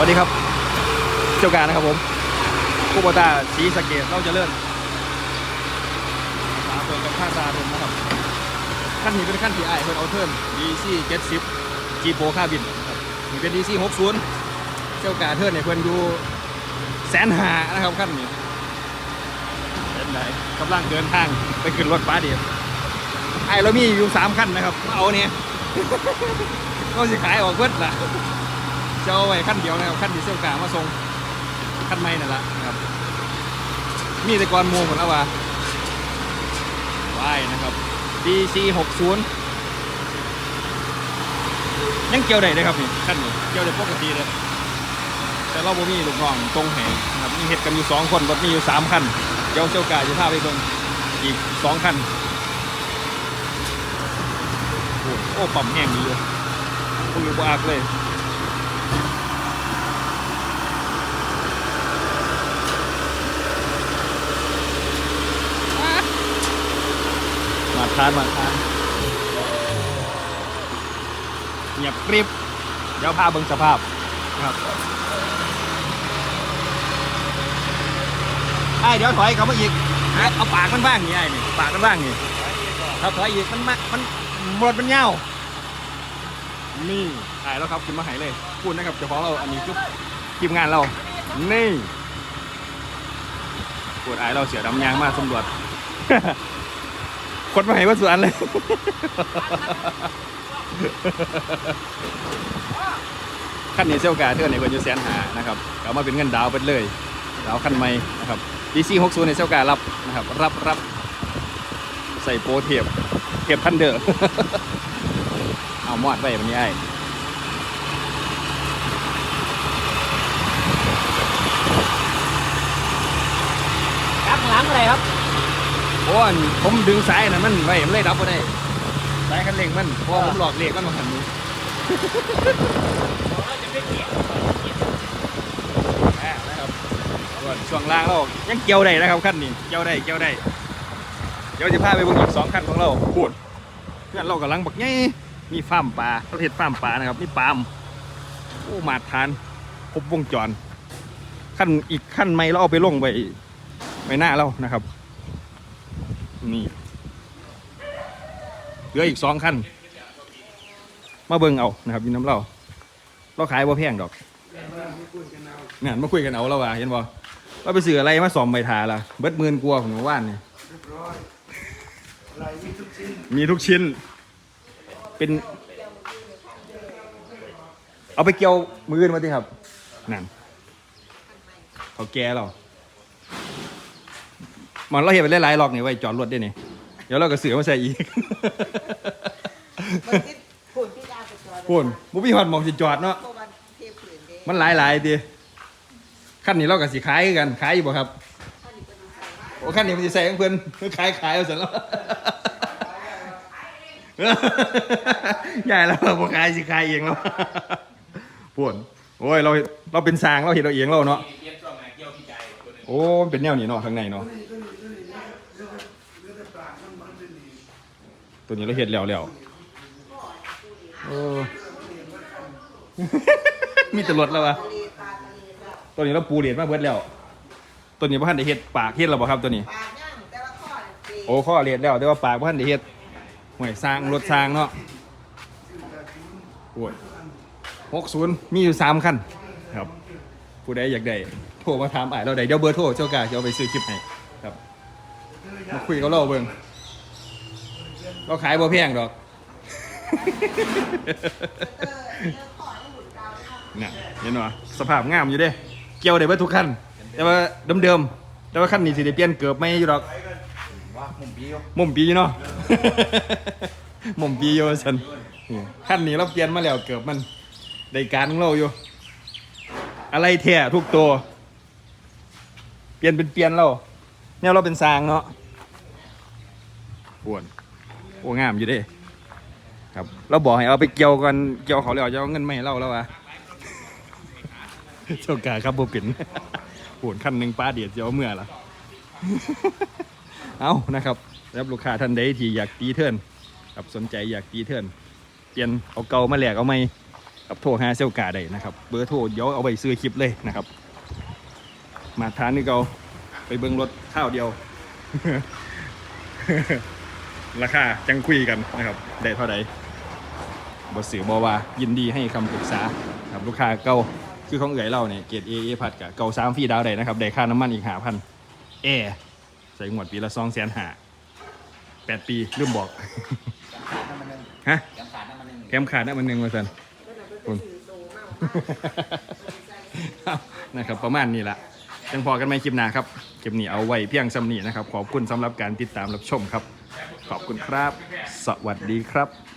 วัสดีครับ เจ้าการนะครับผมผู้บตาสีสเกตเราจะเลื่อนมาเปิดกับข้างตาเดินนะครับขั้นนี้เป็นขั้นที่ไอเพิ่นเอาเทิร์น DC 70 G Pro ค่าบินครับนี่เป็น DC 60เจ้ากาเทิร์นเนี่ยเพิ่นอยู่แสนหานะครับขั้นนี้เป็นไหนกำลังเดินทางไปขึ้นรถฟ้าเดียวไอเรามีอยู่สามขั้นนะครับ เอาเนี่ยก็สิขายออกเบิดล่ะ จะเอาไว้ขั้นเดียวนะครับขั้นดีเซลกลางมาส่งขั้นไม่นั่นแหละนะครับ มีแต่ก่อนมูหมดแล้ววะว้ายนะครับ DC 60ยังเกี่ยวได้เลยครับนี่ขั้นนี้เกี่ยวได้ปกติเลยแต่เราบ่มีลูกน้องตรงแหงนะครับมีเห็ดกันอยู่สองคนรถมีอยู่สามคันเดี๋ยวเซลกาจะพาไปเบิ่งอีกสองคันโอ้ปั๊มแห้งดีอยู่พวกอยู่บ่อักเลย มาทานมาทานเงียบกริบเดี๋ยวพาเบิ่งสภาพครับไอ้เดี๋ยวถอยเขามาอีกหาเอาปากมันบ้างนี่ไอ้นี่ปากมันบ้างนี่ครับถอยอีกมันมามันหมดมันเงา นี่ไอ้แล้วครับขึ้นมาหายเลยพูดนะครับเจ้าของเราอันนี้คือทีมงานเรา นี่ปวดไอ้เราเสียดำยางมากตำรวจคนมาให้ว่าสวนเลยขั้นนี้เซลกาเทือนในเพิ่นอยู่แสนหานะครับเอามาเป็นเงินดาวไปเลยดาวขั้นใหม่นะครับ DC 60ในเซลการับนะครับ รับรับใส่โปรเทียบเทียบพันเดอร์เอ มอดไปวันนี้ไอ้กลับหลังอะไรครับโอ้อันผมดึงสายนะมันไว้มันเลยรับบ่ได้สายคันเร่งมันเพราะว่าผมหลอกเลขมันมาหันนี้อ่านะครับส่วนช่วงล่างเรายังเกี่ยวได้นะครับขั้นนี้เกี่ยวได้เกี่ยวได้เดี๋ยวจะพาไปเบิ่งอีกสองขั้นของเราพูดเพื่อนเรากำลังบักไง มีฟาร์มปลาประเทศฟาร์มปลานะครับ มีปาล์มโอ้มาทานครบวงจร ขั้นอีกขั้นไม่เราเอาไปลงไปไว้หน้าเรานะครับ นี่เหลืออีกสองขั้นมาเบิ่งเอานะครับอยินน้ำเราเราขายบ่แพงดอกเนี่ยมาคุยกันเอาแล้วว่ะเห็นบ่ว่าไปซื้ออะไรมาสอมใบทาล่ะเบิดหมื่นกลัวของหมู่บ้านเนี่ยมีทุกชิ้น เป็น เอาไปเกี่ยวมือกันมาดิครับนั่นเขาแก่เรามันเราเห็นไปหลายๆหลอกนี่ไว้จอดรถได้นี่เดี๋ยวเราก็เสือมาใส่อีกมันที่ฝุ่นที่ยาไปจอดพูนบุพี่ฮอดหมองสิจอดเนาะเพราะมันเทผืนเด้มันหลายหลายๆดีขั้นนี้เราก็สิขายคือกันขายอยู่บ่ครับโอ้ขั้นนี้มันจะใส่ของเพื่อนขายขายเอาเสร็จแล้ว ใหญ่แล้วบ่ขายสิขายเองแล้วพูนโอ้ยเราเราเป็นสร้างเราเห็นเราเองเราเนาะโอ้มันเป็นแนวนี้เนาะข้างในเนาะตัวนี้เราเห็ดแล้วแล้วโอ้มีแต่รถแล้ววะทะเลปลาทะเลแล้วตัวนี้เราปูเหรียญมาเบิดแล้ว ตัวนี้พ่ทันได้เฮ็ดปากเฮ็ดแล้วบ่ครับตัวนี้ปลาย่างแต่ละข้อเนี่ยปีโอ้ข้อเหรียญแล้วแต่ว่าปากพ่ทันได้เฮ็ด ห่วยสร้างรถสร้างเนาะโอ้ยหกศูนย์มีอยู่สามคันครับ ผู้ใดอยากได้โทรมาถามอ้ายเราได้เดี๋ยวเบอร์โทรเจ้ากาจะเอาไปซื้อคลิปให้ครับมาคุยกับเราเบิ่งเราขายบ่แพงดอกน่ะเห็นว่สภาพงามอยู่เด้ เกี่ยวได้เบิดทุกคันแต่ว่าเดิมๆแต่ว่าคันนี้สิได้เปลี่ยนเกือบไม่อยู่ดอก ว่ามุมบิวมุมปีเนาะมุมปีอยู่สันนี่คันนี้เราเปลี่ยนมาแล้วเกือบมันได้การของเราอยู่ อะไรแท้ทุกตัว เปลี่ยนเป็นเปลี่ยนเราแนวเราเป็นสร้างเนาะอ้วนโอ้งามอยู่เด้ ครับ เราบอกให้เอาไปเกี่ยวกันเกี่ยวเขาแล้วจะเอาเงินไม่ให้เราแล้ววะเจ้ากาครับโบเป็น โหนขั้นหนึ่งป้าเดียดจะเอาเมื่อละ เอานะครับแล้วลูกค้าท่านใดที่อยากตีเทิร์นครับสนใจอยากตีเทิร์นเปลี่ยนเอาเก่ามาแหลกเอาไม่กับโทรหาเซลกาได้นะครับ เบอร์โทรเดี๋ยวเอาไปซื้อคลิปเลยนะครับ มาทานนี่เราไปเบิ้งรถข้าวเดียว ราคาจังคุยกันนะครับ ได้เท่าไหร่บทสื่อบอว่ายินดีให้คำปรึกษาครับลูกค้าเก่าคือของเอ๋ยเราเนี่ยเกรดเอเอพัดกับเก่าสามฟีดาวได้นะครับ ได้ค่าน้ำมันอีกหาพันแอร์ ใส่งวดปีละสองแสนหาแปดปีลืมบอกขาดน้ำมันหนึ่งฮะยังขาดน้ำมันหนึ่งแคมขาดนะมันหนึ่งมาสันก็เลยไปซื้อโตมากครับนะครับประมาณนี้ละจังพอกันไหมคลิปหน้าครับคลิปนี้เอาไว้เพียงสำนีนะครับ ขอบคุณสำหรับการติดตามรับชมครับ ขอบคุณครับ สวัสดีครับ